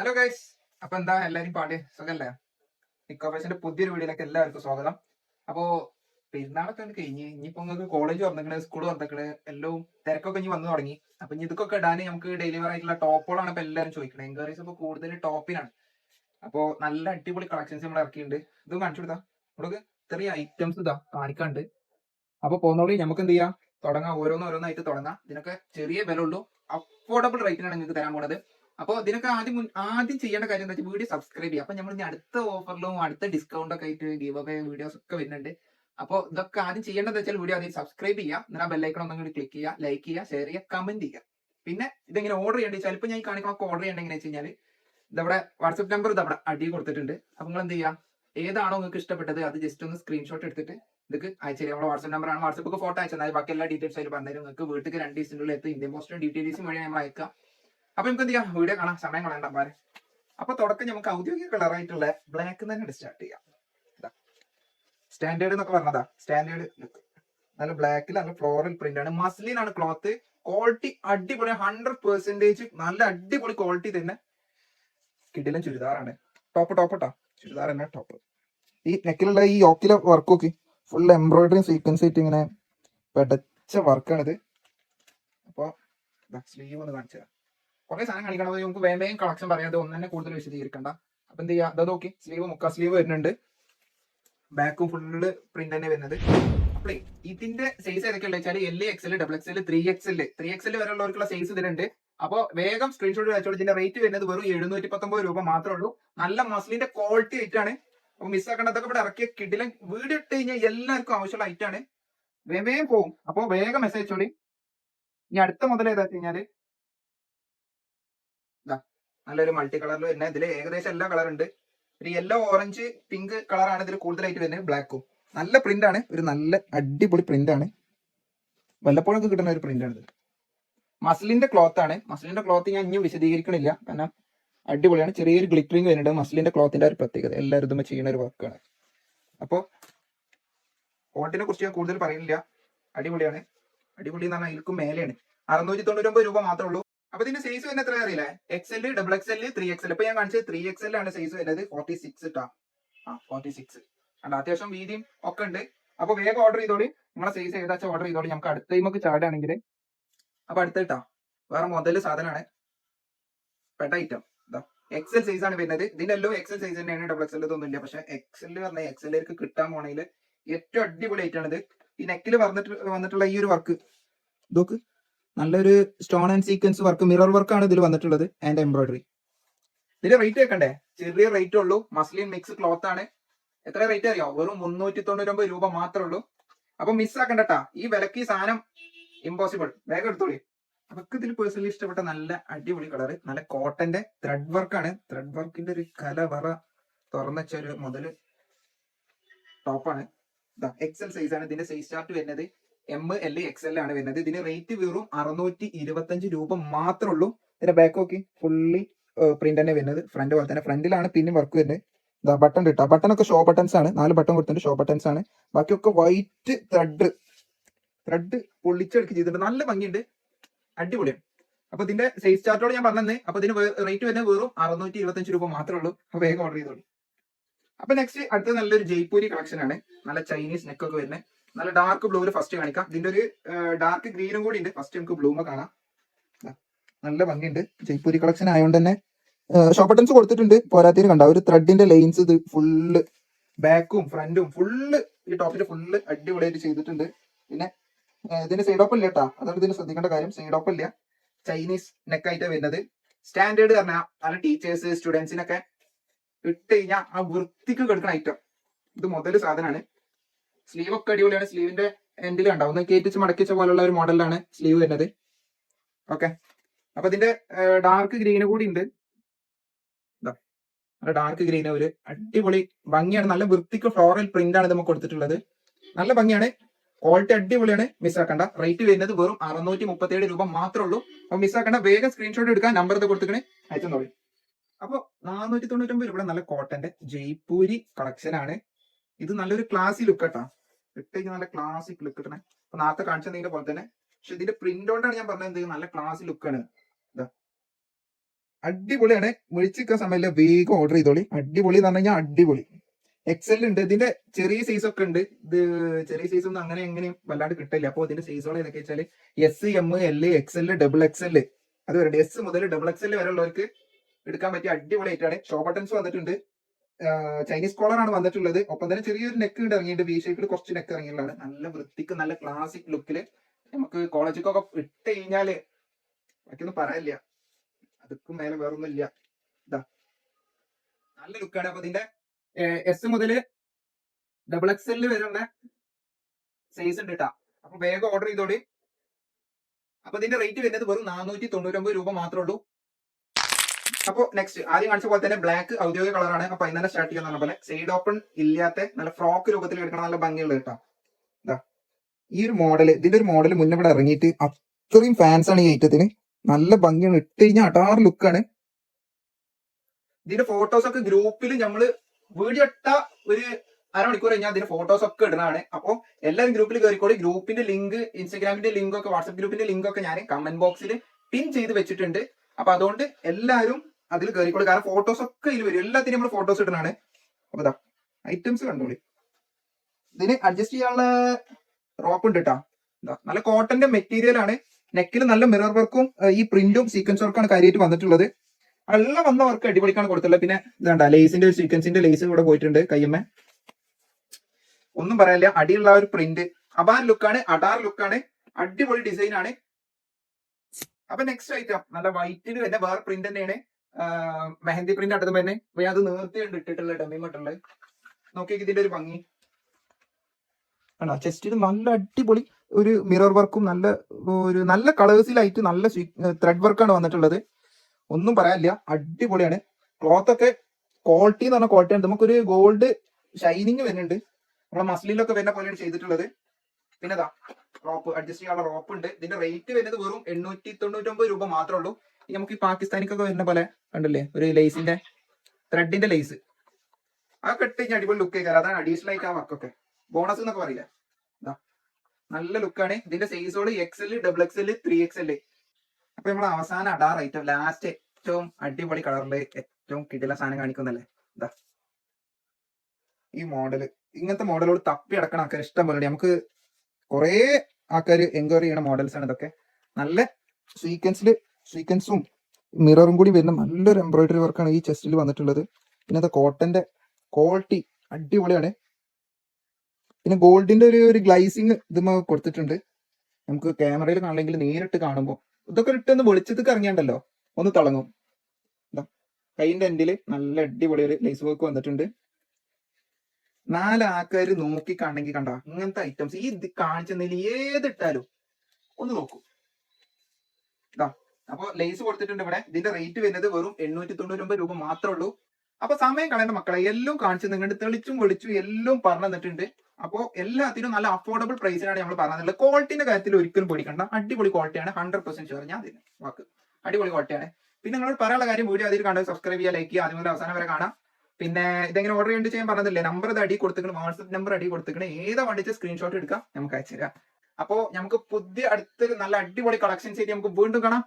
Hello guys അപ്പൊ എന്താ എല്ലാരും പാടി? സുഖല്ലേ? നിക്കോഫേഷന്റെ പുതിയൊരു വീഡിയോയിലേക്ക് എല്ലാവർക്കും സ്വാഗതം. അപ്പോ പെരുന്നാളൊക്കെ കഴിഞ്ഞ് ഇനിയിപ്പോ നിങ്ങൾക്ക് കോളേജ് വന്നിക്കണ് സ്കൂൾ വന്നിക്കണ് എല്ലാം തിരക്കൊക്കെ ഇനി വന്നു തുടങ്ങി. അപ്പൊ ഇനി ഇതൊക്കെ ഇടാൻ നമുക്ക് ഡെലിവർ ആയിട്ടുള്ള ടോപ്പുകളാണ് ഇപ്പൊ എല്ലാവരും ചോദിക്കുന്നത് എൻക്വയറീസ് ഇപ്പൊ കൂടുതൽ ടോപ്പിനാണ് അപ്പോ നല്ല അടിപൊളി കളക്ഷൻസ് നമ്മൾ ഇറക്കിയിട്ടുണ്ട്. ഇത് കാണിച്ചു കൊടുത്താ. നമുക്ക് ഇത്രയും ഐറ്റംസ് ഇതാ കാണിക്കാണ്ട്. അപ്പൊ പോന്നോളി നമുക്ക് എന്ത് ചെയ്യാം? തുടങ്ങാം. ഓരോന്നോരോന്നായിട്ട് തുടങ്ങാം. ഇതിനൊക്കെ ചെറിയ വില ഉള്ളൂ അഫോർഡബിൾ റേറ്റിനാണ് നിങ്ങൾക്ക് തരാൻ പോണത്. അപ്പോൾ ഇതിനൊക്കെ ആദ്യം ആദ്യം ചെയ്യേണ്ട കാര്യം എന്താ വെച്ചാൽ വീഡിയോ സബ്സ്ക്രൈബ് ചെയ്യുക. അപ്പൊ നമ്മൾ ഇനി അടുത്ത ഓഫറിലും അടുത്ത ഡിസ്കൗണ്ട് ഒക്കെ ആയിട്ട് ഗീവ് അവേ വീഡിയോസ് ഒക്കെ വരുന്നുണ്ട്. അപ്പോൾ ഇതൊക്കെ ആദ്യം ചെയ്യേണ്ടത് വെച്ചാൽ വീഡിയോ ആദ്യം സബ്സ്ക്രൈബ് ചെയ്യുക. എന്നാൽ ബെല്ലൈക്കൺ ഒന്നും കൂടി ക്ലിക്ക് ചെയ്യുക ലൈക്ക് ചെയ്യുക ഷെയർ ചെയ്യുക കമന്റ് ചെയ്യുക. പിന്നെ ഇതെങ്ങനെ ഓർഡർ ചെയ്യേണ്ടത് ഇപ്പൊ ഞാൻ കാണിക്കണമൊക്കെ ഓർഡർ ചെയ്യേണ്ടത് എങ്ങനെ വെച്ച് കഴിഞ്ഞാൽ ഇതവിടെ വാട്സപ്പ് നമ്പർ ഇതവിടെ അടി കൊടുത്തിട്ടുണ്ട്. അപ്പൊ നിങ്ങൾ എന്ത് ചെയ്യുക? ഏതാണോ നിങ്ങൾക്ക് ഇഷ്ടപ്പെട്ടത് അത് ജസ്റ്റ് ഒന്ന് സ്ക്രീൻഷോട്ട് എടുത്തിട്ട് ഇതൊക്കെ അയച്ചു തരാം നമ്മുടെ വാട്സപ്പ് നമ്പറാണ് വാട്സപ്പ് ഫോട്ടോ അയച്ചാൽ ബാക്കി എല്ലാ ഡീറ്റെയിൽസ് അതിൽ പറഞ്ഞു നിങ്ങൾക്ക് വീട്ടിൽ രണ്ട് ദിവസത്തിനുള്ളിൽ എത്തും. ഇന്ത്യൻ പോസ്റ്റും ഡീറ്റെയിൽസും വഴി നമ്മൾ അയക്കാം. അപ്പൊ നമുക്ക് എന്ത് ചെയ്യാം? വീഡിയോ കാണാം. സമയം കളയണ്ട അപ്പൊ തുടക്കം നമുക്ക് ഔദ്യോഗിക കളറായിട്ടുള്ള ബ്ലാക്ക് തന്നെ സ്റ്റാർട്ട് ചെയ്യാം. സ്റ്റാൻഡേർഡ് എന്നൊക്കെ പറഞ്ഞതാ. സ്റ്റാൻഡേർഡ് നല്ല ബ്ലാക്കിൽ നല്ല ഫ്ലോറൽ പ്രിന്റ് ആണ്. മസ്ലിൻ ആണ് ക്ലോത്ത് ക്വാളിറ്റി അടിപൊളി. ഹൺഡ്രഡ് പെർസെന്റേജ് നല്ല അടിപൊളി ക്വാളിറ്റി തന്നെ. കിടിലൻ ചുരിദാറാണ് ടോപ്പ് ടോപ്പ് കേട്ടോ ചുരിദാർ തന്നെ ടോപ്പ് ഈ നെക്കിലുള്ള ഈ യോക്കിലെ വർക്ക് ഒക്കെ ഫുൾ എംബ്രോയിഡറി സീക്വൻസ് ആയിട്ട് ഇങ്ങനെ പെടച്ച വർക്കാണിത് അപ്പൊ സ്ലീവ് ഒന്ന് കാണിച്ചു കുറെ സാധനം കാണിക്കണത് നമുക്ക് വേഗം വേഗം കളക്ഷൻ പറയാതെ ഒന്ന് തന്നെ കൂടുതൽ വിശദീകരിക്കണ്ട. അപ്പൊ എന്ത് ചെയ്യാ? അത് നോക്കി. സ്ലീവ് മുക്കാ സ്ലീവ് വരുന്നുണ്ട്. ബാക്കും ഫുള്ള് പ്രിന്റ് തന്നെ വരുന്നത്. അപ്പളേ ഇതിന്റെ സൈസ് ഏതൊക്കെയുള്ള വെച്ചാൽ L XL double X XL three XL three X L വരെയുള്ളവർക്കുള്ള size ഇതിലുണ്ട്. അപ്പോൾ വേഗം സ്ക്രീൻഷോട്ട് വെച്ചോളൂ ഇതിന്റെ റേറ്റ് വരുന്നത് വെറും എഴുന്നൂറ്റി പത്തൊമ്പത് രൂപ മാത്രമേ ഉള്ളൂ. നല്ല മസ്ലിന്റെ ക്വാളിറ്റി ആയിട്ടാണ് അപ്പൊ മിസ്സാക്കേണ്ടതൊക്കെ ഇവിടെ ഇറക്കിയ കിടിലൻ വീട് ഇട്ട് കഴിഞ്ഞാൽ എല്ലാവർക്കും ആവശ്യമുള്ള ഐറ്റാണ് വേഗം വേഗം പോകും അപ്പോൾ വേഗം മെസ്സേജ് അയച്ചോളി. ഇനി അടുത്ത മുതൽ ഏതാ കഴിഞ്ഞാൽ നല്ലൊരു മൾട്ടി കളറിൽ വരുന്ന. ഇതിൽ ഏകദേശം എല്ലാ കളർ ഉണ്ട്. ഒരു യെല്ലോ ഓറഞ്ച് പിങ്ക് കളറാണ് ഇതിൽ കൂടുതലായിട്ട് വരുന്നത് ബ്ലാക്കും നല്ല പ്രിന്റ് ആണ്. ഒരു നല്ല അടിപൊളി പ്രിന്റ് ആണ്. വല്ലപ്പോഴൊക്കെ കിട്ടുന്ന ഒരു പ്രിന്റ് ആണ് മസ്ലിന്റെ ക്ലോത്ത് ആണ്. മസിലിന്റെ ക്ലോത്ത് ഞാൻ ഇനിയും വിശദീകരിക്കണില്ല. കാരണം അടിപൊളിയാണ്. ചെറിയൊരു ഗ്ലിറ്ററിങ് വരുന്നുണ്ട്. മസിലിന്റെ ക്ലോത്തിന്റെ ഒരു പ്രത്യേകത. എല്ലാവരും ഇതുമ്പോൾ ചെയ്യുന്ന ഒരു വർക്കാണ് അപ്പോ ക്വാളിറ്റിനെ കുറിച്ച് ഞാൻ കൂടുതൽ പറയുന്നില്ല. അടിപൊളിയാണ്. അടിപൊളി എന്ന് പറഞ്ഞാൽ ഇതിൽക്കും മേലെയാണ്. അറുന്നൂറ്റി തൊണ്ണൂറ്റൊമ്പത് രൂപ മാത്രമേ ഉള്ളൂ. അപ്പൊ ഇതിന്റെ സൈസ് വരുന്ന എത്ര അറിയില്ല? X L double X L three X L ഇപ്പൊ ഞാൻ കാണിച്ചത് ത്രീ എക്സ് എൽ ആണ് സൈസ് വരുന്നത്. ഫോർട്ടി സിക്സ് ഇട്ടാ ആ ഫോർട്ടി സിക്സ് അല്ല അത്യാവശ്യം വീതിയും ഒക്കെ ഉണ്ട്. അപ്പൊ വേഗം ഓർഡർ ചെയ്തോളി. നിങ്ങളെ സൈസ് ഏതാച്ചാ ഓർഡർ ചെയ്തോളി. നമുക്ക് അടുത്ത ടൈമൊക്കെ ചാടുകയാണെങ്കിൽ അപ്പൊ അടുത്ത കേട്ടോ വേറെ മുതൽ സാധനമാണ്. പെട്ട ഐറ്റം ഇതാ എക്സൽ സൈസ് ആണ് വരുന്നത്. ഇതിന്റെ എല്ലാം എക്സൽ സൈസ് തന്നെയാണ്. ഡബിൾ എക്സൽ ഇതൊന്നുമില്ല പക്ഷെ എക്സൽ പറഞ്ഞ എക്സലിലേക്ക് കിട്ടാൻ പോണെങ്കിൽ ഏറ്റവും അടിപൊളി ഐറ്റം ആണിത്. ഈ നെക്കിൽ വന്നിട്ട് വന്നിട്ടുള്ള ഈ ഒരു വർക്ക് ഇതൊക്കെ നല്ലൊരു stone and sequence work mirror ആണ് ഇതിൽ വന്നിട്ടുള്ളത് ആൻഡ് എംബ്രോയിഡറി ഇതിന്റെ റേറ്റ് വെക്കണ്ടേ? ചെറിയ റേറ്റ് ഉള്ളൂ. മസ്ലിൻ മിക്സ് ക്ലോത്ത് ആണ്. എത്ര റേറ്റ് അറിയോ? വെറും മുന്നൂറ്റി തൊണ്ണൂറ്റൊമ്പത് രൂപ മാത്രമേ ഉള്ളൂ. അപ്പൊ മിസ്സാക്കണ്ടട്ടാ ഈ വിലക്ക് ഈ സാധനം ഇമ്പോസിബിൾ വേഗം എടുത്തോളി. അവർക്ക് ഇതിൽ പേഴ്സണലി ഇഷ്ടപ്പെട്ട നല്ല അടിപൊളി കളർ നല്ല കോട്ടന്റെ ത്രെഡ് വർക്കാണ് ത്രെഡ് വർക്കിന്റെ ഒരു കല വറ തുറന്ന ഒരു മുതൽ ടോപ്പാണ് എക്സൽ സൈസ് ആണ്. ഇതിന്റെ സൈസ് ചാർട്ട് വരുന്നത് എം എൽ എക്സ് എൽ ആണ് വരുന്നത്. ഇതിന് റേറ്റ് വെറും അറുന്നൂറ്റി ഇരുപത്തഞ്ച് രൂപ മാത്രമേ ഉള്ളൂ. ഇതിന്റെ ബാക്ക് നോക്കി. ഫുള്ളി പ്രിന്റ് തന്നെ വരുന്നത്. ഫ്രണ്ട് പോലെ തന്നെ. ഫ്രണ്ടിലാണ് പിന്നെ വർക്ക് വരുന്നത്. ഇതാ ബട്ടൺ കിട്ടുക ബട്ടൺ ഒക്കെ ഷോ ബട്ടൺസ് ആണ്. നാല് ബട്ടൺ കൊടുത്തിട്ട് ഷോ ബട്ടൺസ് ആണ്. ബാക്കിയൊക്കെ വൈറ്റ് ത്രെഡ് ത്രെഡ് പൊളിച്ചെടുക്കി ചെയ്തിട്ടുണ്ട്. നല്ല ഭംഗിയുണ്ട്. അടിപൊളിയാണ് അപ്പൊ ഇതിന്റെ സൈസ് ചാർട്ടോട് ഞാൻ പറഞ്ഞത് അപ്പൊ ഇതിന് റേറ്റ് വരുന്നത് വെറും അറുന്നൂറ്റി ഇരുപത്തഞ്ച് രൂപ മാത്രമേ ഉള്ളൂ. അപ്പൊ വേഗം ഓർഡർ ചെയ്തോളൂ. അപ്പൊ നെക്സ്റ്റ് അടുത്ത നല്ലൊരു ജയ്പൂരി കളക്ഷൻ ആണ്. നല്ല ചൈനീസ് നെക്ക് ഒക്കെ വരുന്നത്. നല്ല ഡാർക്ക് ബ്ലൂ ഒരു ഫസ്റ്റ് കാണിക്കാം. ഇതിന്റെ ഒരു ഡാർക്ക് ഗ്രീനും കൂടി ഉണ്ട്. ഫസ്റ്റ് നമുക്ക് ബ്ലൂമ കാണാം. നല്ല ഭംഗിയുണ്ട്. ജയ്പൂരി കളക്ഷൻ ആയതുകൊണ്ട് തന്നെ ഷോപ്പട്ടൻസ് കൊടുത്തിട്ടുണ്ട്. പോരാത്തിന് കണ്ട ഒരു ത്രെഡിന്റെ ലൈൻസ് ഇത് ഫുള്ള് ബാക്കും ഫ്രണ്ടും ഫുള്ള് ഈ ടോപ്പിൽ ഫുള്ള് അടിപൊളിയായിട്ട് ചെയ്തിട്ടുണ്ട്. പിന്നെ ഇതിന് സൈഡ് ഓപ്പ് ഇല്ല കേട്ടാ അതാണ് ഇതിന് ശ്രദ്ധിക്കേണ്ട കാര്യം സൈഡ് ഓപ്പ് ഇല്ല. ചൈനീസ് നെക്കായിട്ട് വരുന്നത്. സ്റ്റാൻഡേർഡ് പറഞ്ഞാൽ നല്ല ടീച്ചേഴ്സ് സ്റ്റുഡൻസിനൊക്കെ ഇട്ട് കഴിഞ്ഞാൽ ആ വൃത്തിക്ക് കിടക്കുന്ന ഐറ്റം ഇത് മുതൽ സാധനമാണ് സ്ലീവ് ഒക്കെ അടിപൊളിയാണ്. സ്ലീവിന്റെ എൻഡിൽ ഉണ്ടാവും ഒന്ന് കയറ്റിച്ച് മടക്കിച്ച പോലുള്ള ഒരു മോഡലാണ് സ്ലീവ് വരുന്നത്. ഓക്കെ അപ്പൊ ഇതിന്റെ ഡാർക്ക് ഗ്രീന് കൂടി ഉണ്ട്. ഡാർക്ക് ഗ്രീൻ ഒരു അടിപൊളി ഭംഗിയാണ്. നല്ല വൃത്തിക്ക് ഫ്ലോറൽ പ്രിന്റ് ആണ് നമുക്ക് കൊടുത്തിട്ടുള്ളത്. നല്ല ഭംഗിയാണ്. ക്വാളിറ്റി അടിപൊളിയാണ്. മിസ്സാക്കണ്ട റേറ്റ് വരുന്നത് വെറും അറുന്നൂറ്റി മുപ്പത്തേഴ് രൂപ മാത്രമേ ഉള്ളൂ. അപ്പൊ മിസ്സാക്കണ്ട വേഗം സ്ക്രീൻഷോട്ട് എടുക്കാൻ നമ്പർ കൊടുത്തിട്ട് അയച്ചോളൂ അപ്പൊ നാനൂറ്റി തൊണ്ണൂറ്റൊമ്പത് രൂപ നല്ല കോട്ടന്റെ ജയ്പൂരി കളക്ഷൻ ആണ്. ഇത് നല്ലൊരു ക്ലാസി ലുക്ക് കേട്ടാ. ഇട്ട് നല്ല ക്ലാസിക് ലുക്ക് കിട്ടണേ. അപ്പൊ നേരത്തെ കാണിച്ചതിന്റെ പോലെ തന്നെ. പക്ഷെ ഇതിന്റെ പ്രിന്റ് കൊണ്ടാണ് ഞാൻ പറഞ്ഞത് നല്ല ക്ലാസിക് ലുക്കാണ് അടിപൊളിയാണ്. വിളിച്ചിരിക്കുന്ന സമയമില്ല. വേഗം ഓർഡർ ചെയ്തോളി. അടിപൊളി എന്ന് പറഞ്ഞു കഴിഞ്ഞാൽ അടിപൊളി. എക്സൽ ഉണ്ട്. ഇതിന്റെ ചെറിയ സൈസ് ഒക്കെ ഉണ്ട്. ഇത് ചെറിയ സൈസ് ഒന്നും അങ്ങനെ എങ്ങനെയും വല്ലാണ്ട് കിട്ടില്ല. അപ്പോൾ ഇതിന്റെ സൈസുകൾ ഏതൊക്കെ വെച്ചാൽ S M L XL double XL അത് വരട്ടെ എസ് മുതൽ ഡബിൾ എക്സൽ വരെ ഉള്ളവർക്ക് എടുക്കാൻ പറ്റിയ അടിപൊളി ആയിട്ടാണ് ഷോ ബട്ടൺസ് വന്നിട്ടുണ്ട്. ചൈനീസ് കോളർ ആണ് വന്നിട്ടുള്ളത്. ഒപ്പം തന്നെ ചെറിയൊരു നെക്ക് ഉണ്ട് ഇറങ്ങിയിട്ട് വി ഷേപ്പിൽ കുറച്ച് നെക്ക് ഇറങ്ങിയിട്ടുള്ളതാണ്. നല്ല വൃത്തിക്ക് നല്ല ക്ലാസിക് ലുക്കിൽ നമുക്ക് കോളേജിക്കൊക്കെ ഇട്ട് കഴിഞ്ഞാൽ ബാക്കിയൊന്നും പറയില്ല. അതൊക്കെ മേലെ വേറൊന്നും ഇല്ല ഇതാ നല്ല ലുക്കാണ് അപ്പൊ ഇതിന്റെ എസ് മുതൽ ഡബിൾ എക്സ് എല്ലിൽ വരുന്ന സൈസ് ഉണ്ട് കേട്ടാ അപ്പൊ വേഗം ഓർഡർ ചെയ്തോടി അപ്പൊ ഇതിന്റെ റേറ്റ് വരുന്നത് വെറും നാനൂറ്റി തൊണ്ണൂറ്റൊമ്പത് രൂപ മാത്രമേ ഉള്ളൂ. അപ്പൊ നെക്സ്റ്റ് ആദ്യം കാണിച്ച പോലെ തന്നെ ബ്ലാക്ക് ഔദ്യോഗിക കളറാണ് അപ്പൊ അതിന് തന്നെ സ്റ്റാർട്ട് ചെയ്യുന്ന പോലെ സൈഡ് ഓപ്പൺ ഇല്ലാത്ത നല്ല ഫ്രോക്ക് രൂപത്തിൽ എടുക്കണം നല്ല ഭംഗിയുള്ള കേട്ടോ. ഇതാ ഈ ഒരു മോഡൽ ഇതിന്റെ ഒരു മോഡൽ മുന്നേ ഇവിടെ ഇറങ്ങിയിട്ട് അത്രയും ഫാൻസ് ആണ് ഈ ഐറ്റത്തിന് നല്ല ഭംഗിയാണ്. ഇട്ട് കഴിഞ്ഞാൽ അടാർ ലുക്കാണ് ഇതിന്റെ ഫോട്ടോസ് ഒക്കെ ഗ്രൂപ്പിൽ നമ്മൾ വീഡിയോ ഇട്ട ഒരു അരമണിക്കൂർ കഴിഞ്ഞാൽ അതിന്റെ ഫോട്ടോസ് ഒക്കെ ഇടുന്നതാണ്. അപ്പോൾ എല്ലാവരും ഗ്രൂപ്പിൽ കയറിക്കോളി ഗ്രൂപ്പിന്റെ ലിങ്ക് ഇൻസ്റ്റാഗ്രാമിന്റെ ലിങ്ക് ഒക്കെ വാട്സ്ആപ്പ് ഗ്രൂപ്പിന്റെ ലിങ്ക് ഒക്കെ ഞാൻ കമന്റ് ബോക്സിൽ പിൻ ചെയ്ത് വെച്ചിട്ടുണ്ട്. അപ്പൊ അതുകൊണ്ട് എല്ലാവരും അതിൽ കയറിക്കോളൂ കാരണം ഫോട്ടോസ് ഒക്കെ ഇതിൽ വരും. എല്ലാത്തിനും നമ്മൾ ഫോട്ടോസ് ഇടുന്നതാണ്. അപ്പൊ ഇതാ ഐറ്റംസ് കണ്ടോളി. ഇതിന് അഡ്ജസ്റ്റ് ചെയ്യാനുള്ള റോപ്പ് ഉണ്ട് കേട്ടോ നല്ല കോട്ടന്റെ മെറ്റീരിയൽ ആണ്. നെക്കിൽ നല്ല മിറർ വർക്കും ഈ പ്രിന്റും സീക്വൻസ് വർക്കാണ് കാര്യമായിട്ട് വന്നിട്ടുള്ളത്. എല്ലാം വന്ന വർക്ക് അടിപൊളിക്കാണ് കൊടുത്തുള്ളത് പിന്നെ ഇതാണ്ട ലേസിന്റെ സീക്വൻസിന്റെ ലേസ് കൂടെ പോയിട്ടുണ്ട് കയ്യമ്മ. ഒന്നും പറയാനില്ല. അടിയുള്ള ഒരു പ്രിന്റ് അബാർ ലുക്കാണ് അഡാർ ലുക്കാണ് അടിപൊളി ഡിസൈൻ ആണ്. അപ്പൊ നെക്സ്റ്റ് ഐറ്റം നല്ല വൈറ്റിൽ തന്നെ വേറെ പ്രിന്റ് തന്നെയാണ്. മെഹന്തി പ്രിന്റ് അടുത്ത് തന്നെ അപ്പൊ ഞാൻ അത് നേർത്തി കണ്ട് ഇട്ടിട്ടുള്ള മട്ടുണ്ട് നോക്കി ഇതിന്റെ ഒരു ഭംഗി. ആണോ ചെസ്റ്റിൽ നല്ല അടിപൊളി ഒരു മിറർ വർക്കും നല്ല ഒരു നല്ല കളേഴ്സിലായിട്ട് നല്ല ത്രെഡ് വർക്കാണ് വന്നിട്ടുള്ളത്. ഒന്നും പറയാനില്ല. അടിപൊളിയാണ്. ക്ലോത്ത് ഒക്കെ ക്വാളിറ്റി എന്ന് പറഞ്ഞ ക്വാളിറ്റിയാണ് നമുക്കൊരു ഗോൾഡ് ഷൈനിങ് വരുന്നുണ്ട്. നമ്മളെ മസ്ലിലൊക്കെ വരുന്ന പോലെയാണ് ചെയ്തിട്ടുള്ളത്. പിന്നെ റോപ്പ് അഡ്ജസ്റ്റ് ചെയ്യാനുള്ള റോപ്പ് ഉണ്ട്. ഇതിന്റെ റേറ്റ് വരുന്നത് വെറും എണ്ണൂറ്റി തൊണ്ണൂറ്റൊമ്പത് രൂപ മാത്രമേ ഉള്ളൂ. നമുക്ക് ഈ പാകിസ്ഥാനിക്കൊക്കെ വരുന്ന പോലെ കണ്ടില്ലേ? ഒരു ലേസിന്റെ ത്രെഡിന്റെ ലേസ് ആ കഴിഞ്ഞാൽ അടിപൊളി ലുക്ക് ആയിക്കാരം. അതാണ് അഡീഷണൽ ആയിട്ട് ആ വർക്കൊക്കെ ബോണസ് എന്നൊക്കെ പറയില്ല? നല്ല ലുക്കാണ് ഇതിന്റെ സൈസോട് X L double X L three X L അപ്പൊ നമ്മൾ അവസാന അടാർ ഐറ്റം ലാസ്റ്റ് ഏറ്റവും അടിപൊളി കളറിൽ ഏറ്റവും കിടില സാധനം കാണിക്കുന്നല്ലേ ഇതാ. ഈ മോഡൽ ഇങ്ങനത്തെ മോഡലോട് തപ്പി അടക്കണ ആൾക്കാർ ഇഷ്ടം പോലെ നമുക്ക് കുറേ ആൾക്കാർ എൻക്വയറി ചെയ്യണ മോഡൽസ് ആണ് ഇതൊക്കെ. നല്ല സീക്വൻസിൽ സീക്വൻസും മിററും കൂടി വരുന്ന നല്ലൊരു എംബ്രോയിഡറി വർക്കാണ് ഈ ചെസ്റ്റിൽ വന്നിട്ടുള്ളത്. പിന്നെ അത് കോട്ടന്റെ ക്വാളിറ്റി അടിപൊളിയാണ്. പിന്നെ ഗോൾഡിന്റെ ഒരു ഒരു ഗ്ലൈസിങ് ഇത് കൊടുത്തിട്ടുണ്ട്. നമുക്ക് ക്യാമറയിൽ കാണില്ലെങ്കിൽ നേരിട്ട് കാണുമ്പോൾ ഇതൊക്കെ ഇട്ടൊന്ന് വെളിച്ചത്തേക്ക് ഇറങ്ങിയാണ്ടല്ലോ ഒന്ന് തിളങ്ങും. കൈയിന്റെ എൻഡിൽ നല്ല അടിപൊളി ഒരു ലേസ് വർക്ക് വന്നിട്ടുണ്ട്. നാല് ആൾക്കാർ നോക്കി കാണണമെങ്കിൽ കണ്ട അങ്ങനത്തെ ഐറ്റംസ് ഈ കാണിച്ചെന്നതിൽ ഏതിട്ടാലും ഒന്ന് നോക്കൂ. അപ്പൊ ലേസ് കൊടുത്തിട്ടുണ്ട് ഇവിടെ. ഇതിന്റെ റേറ്റ് വരുന്നത് വെറും എണ്ണൂറ്റി തൊണ്ണൂറ്റി രൂപ മാത്രമേ ഉള്ളൂ. അപ്പൊ സമയം കളയേണ്ട മക്കളെ എല്ലാം കാണിച്ചു നിങ്ങളുടെ തെളിച്ചും വെളിച്ചും എല്ലാം പറഞ്ഞു തന്നിട്ടുണ്ട് അപ്പോ എല്ലാത്തിനും നല്ല അഫോർഡബിൾ പ്രൈസിനാണ് നമ്മൾ പറഞ്ഞത് ക്വാളിറ്റിന്റെ കാര്യത്തിൽ ഒരിക്കലും പേടിക്കണ്ട. അടിപൊളി ക്വാളിറ്റിയാണ് ഹൺഡ്രഡ് പെർസെന്റ് ഷുവർ ഞാൻ അതിന് വാക്ക്. അടിപൊളി ക്വാളിറ്റിയാണ് പിന്നെ നിങ്ങൾ പറയാനുള്ള കാര്യം വീഡിയോ അതിൽ കണ്ട് സബ്സ്ക്രൈബ് ചെയ്യുക ലൈക്ക് ചെയ്യുക ആദ്യം അവസാനം വരെ കാണാം. പിന്നെ ഇതെങ്ങനെ ഓർഡർ ചെയ്യേണ്ടി ചെയ്യാൻ പറഞ്ഞില്ലേ? നമ്പർ ഇത് അടി കൊടുത്തിക്കണം വാട്സ്ആപ്പ് നമ്പർ അടി കൊടുത്തിക്കണം ഏതാ വണ്ടിച്ച സ്ക്രീൻഷോട്ട് എടുക്കാം നമുക്ക് അയച്ചു തരാം. അപ്പോ നമുക്ക് പുതിയ അടുത്തൊരു നല്ല അടിപൊളി കളക്ഷൻസ് ആയിട്ട് നമുക്ക് വീണ്ടും കാണാം.